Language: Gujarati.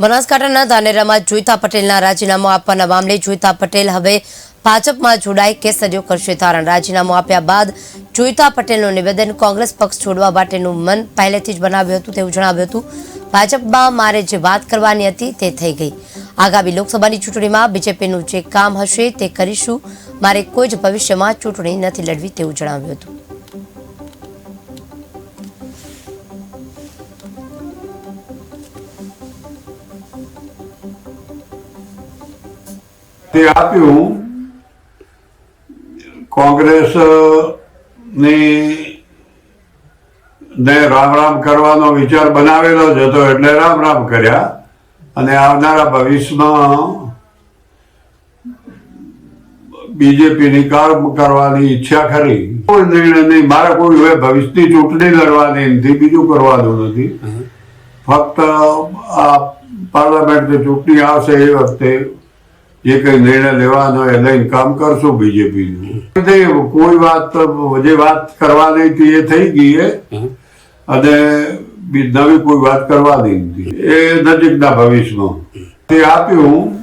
બનાસકાંઠાના ધાનેરામાં જોઈતા પટેલના રાજીનામું આપવાના મામલે જોઈતા પટેલ હવે ભાજપમાં જોડાઈ કેસરીઓ કરશે ધારણ રાજીનામું આપ્યા બાદ જોઈતા પટેલનું નિવેદન કોંગ્રેસ પક્ષ છોડવા માટેનું મન પહેલેથી જ બનાવ્યું હતું તેવું જણાવ્યું હતું. ભાજપમાં મારે જે વાત કરવાની હતી તે થઈ ગઈ. આગામી લોકસભાની ચૂંટણીમાં બીજેપીનું જે કામ હશે તે કરીશું. મારે કોઈ જ ભવિષ્યમાં ચૂંટણી નથી લડવી તેવું જણાવ્યું હતું. તે આપ્યું કોંગ્રેસની ને રામ રામ કરવાનો વિચાર બનાવેલો જ હતો એટલે રામ રામ કર્યા. અને આવનારા ભવિષ્યમાં બીજેપીની કાર કરવાની ઈચ્છા ખરી. કોઈ નિર્ણય નહીં. મારે કોઈ હવે ભવિષ્યની ચૂંટણી લડવાની નથી બીજું કરવાનું નથી. ફક્ત આ પાર્લામેન્ટની ચૂંટણી આવશે એ વખતે જે કઈ નિર્ણય લેવાનો એ લઈને કામ કરશું બીજેપીનું કોઈ વાત જે વાત કરવાની હતી એ થઈ ગઈ એ. અને નવી કોઈ વાત કરવાની હતી એ નજીકના ભવિષ્યમાં. તે આપ્યું